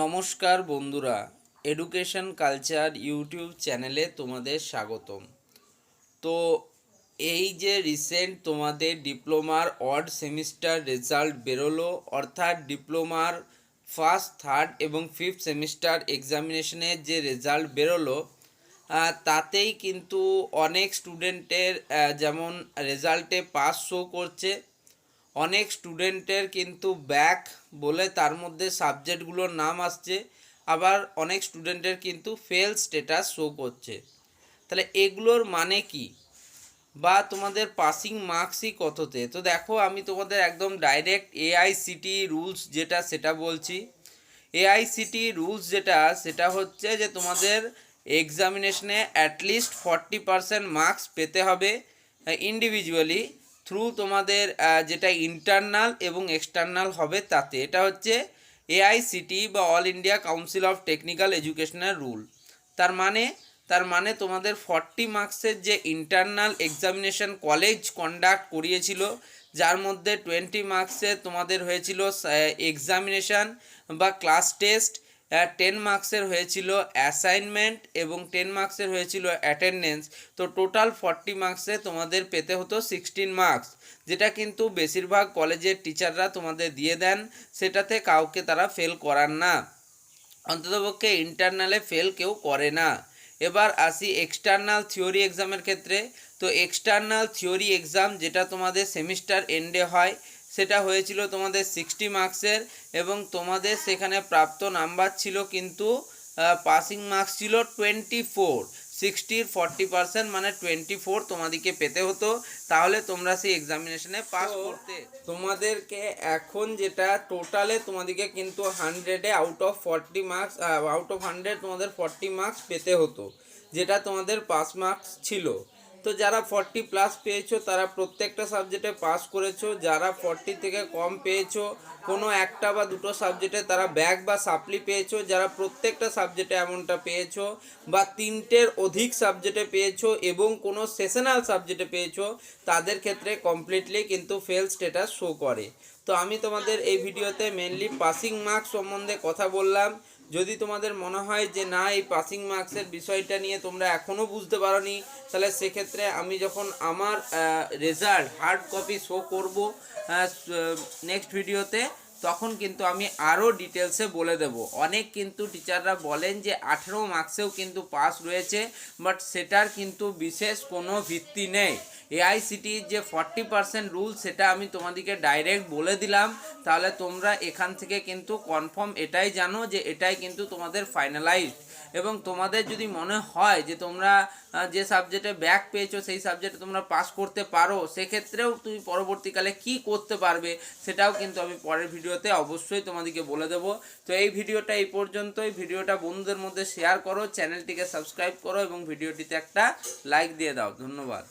নমস্কার বন্ধুরা education culture YouTube চ্যানেলে তোমাদের স্বাগতম। তো এই যে রিসেন্ট তোমাদের ডিপ্লোমার অড সেমিস্টার রেজাল্ট বেরোলো, অর্থাৎ ডিপ্লোমার ফার্স্ট থার্ড এবং ফিফথ সেমিস্টার এক্সামিনেশনের যে রেজাল্ট বেরোলো তাতেই কিন্তু অনেক স্টুডেন্টের যেমন রেজাল্টে পাস শো করছে অনেক স্টুডেন্টের কিন্তু ব্যাক বলে তার মধ্যে সাবজেক্টগুলোর নাম আসছে, আবার অনেক স্টুডেন্টের কিন্তু ফেল স্ট্যাটাস শো করছে। তাহলে এগুলোর মানে কি? বা তোমাদের পাসিং মার্কসই কততে? তো দেখো, আমি তোমাদের একদম ডাইরেক্ট এআইসিটি রুলস যেটা, সেটা বলছি। এআইসিটি রুলস যেটা, সেটা হচ্ছে যে তোমাদের এক্সামিনেশনে at least forty percent marks পেতে হবে ইন্ডিভিজুয়ালি থ্রু তোমাদের যেটা ইন্টারনাল এবং এক্সটার্নাল হবে তাতে। এটা হচ্ছে এআইসিটি বা all India council of technical এডুকেশনের রুল তার মানে তার মানে তোমাদের ফর্টি মার্কসের যে ইন্টারনাল এক্সামিনেশন কলেজ কন্ডাক্ট করিয়েছিল, যার মধ্যে টোয়েন্টি মার্কসের তোমাদের হয়েছিল এক্সামিনেশান বা ক্লাস টেস্ট টেন মার্কসের হয়েছিল অ্যাসাইনমেন্ট এবং টেন মার্কসের হয়েছিল অ্যাটেন্ডেন্স তো টোটাল ফর্টি মার্কসে তোমাদের পেতে হতো সিক্সটিন মার্কস যেটা কিন্তু বেশিরভাগ কলেজের টিচাররা তোমাদের দিয়ে দেন। সেটাতে কাউকে তারা ফেল করান না। অন্ততপক্ষে ইন্টারনালে ফেল কেউ করে না। এবার আসি এক্সটার্নাল থিওরি এক্সামের ক্ষেত্রে। তো এক্সটার্নাল থিওরি এক্সাম যেটা তোমাদের সেমিস্টার এন্ডে হয় সেটা হয়েছিল তোমাদের সিক্সটি মার্কসের এবং তোমাদের সেখানে প্রাপ্ত নাম্বার ছিল কিন্তু পাসিং মার্কস ছিল টোয়েন্টি ফোর সিক্সটির ফর্টি পার্সেন্ট মানে টোয়েন্টি ফোর তোমাদেরকে পেতে হতো। তাহলে তোমরা সেই এক্সামিনেশনে পাস করতে। তোমাদেরকে এখন যেটা টোটালে তোমাদেরকে কিন্তু হান্ড্রেডে out of forty marks out of hundred তোমাদের ফর্টি মার্কস পেতে হতো। যেটা তোমাদের পাস মার্কস ছিল। তো যারা ফর্টি প্লাস পেয়েছ, তারা প্রত্যেকটা সাবজেক্টে পাস করেছ। যারা ফর্টি থেকে কম পেয়েছ, কোনো একটা বা দুটো সাবজেক্টে তারা ব্যাক বা সাপ্লি পেয়েছ। যারা প্রত্যেকটা সাবজেক্টে এমনটা পেয়েছ বা তিনটের অধিক সাবজেক্টে পেয়েছ এবং কোনো সেশনাল সাবজেক্টে পেয়েছ, তাদের ক্ষেত্রে কমপ্লিটলি কিন্তু ফেল স্ট্যাটাস শো করে। তো আমি তোমাদের এই ভিডিওতে মেনলি পাসিং মার্কস সম্বন্ধে কথা বললাম। যদি তোমাদের মনে হয় যে না, এই পাসিং মার্কসের বিষয়টা নিয়ে তোমরা এখনও বুঝতে পারোনি, তাহলে সেক্ষেত্রে আমি যখন আমার রেজাল্ট হার্ড কপি শো করব নেক্সট ভিডিওতে তখন কিন্তু আমি আরও ডিটেলসে বলে দেব। অনেক কিন্তু টিচাররা বলেন যে আঠেরো মার্কসেও কিন্তু পাস রয়েছে বাট সেটার কিন্তু বিশেষ কোনো ভিত্তি নেই। এআইসিটির যে ফর্টি পার্সেন্ট রুল সেটা আমি তোমাদেরকে ডাইরেক্ট বলে দিলাম। তাহলে তোমরা এখান থেকে কিন্তু কনফার্ম এটাই জানো যে এটাই কিন্তু তোমাদের ফাইনালাইজড এবং তোমাদের যদি মনে হয় যে তোমরা যে সাবজেক্টে ব্যাক পেয়েছ, সেই সাবজেক্টে তোমরা পাস করতে পারো, সেক্ষেত্রেও তুমি পরবর্তীকালে কি করতে পারবে, সেটাও কিন্তু আমি পরের ভিডিওতে অবশ্যই তোমাদেরকে বলে দেবো। তো এই ভিডিওটা এই পর্যন্তই। ভিডিওটা বন্ধুদের মধ্যে শেয়ার করো চ্যানেলটিকে সাবস্ক্রাইব করো এবং ভিডিওটিতে একটা লাইক দিয়ে দাও। ধন্যবাদ।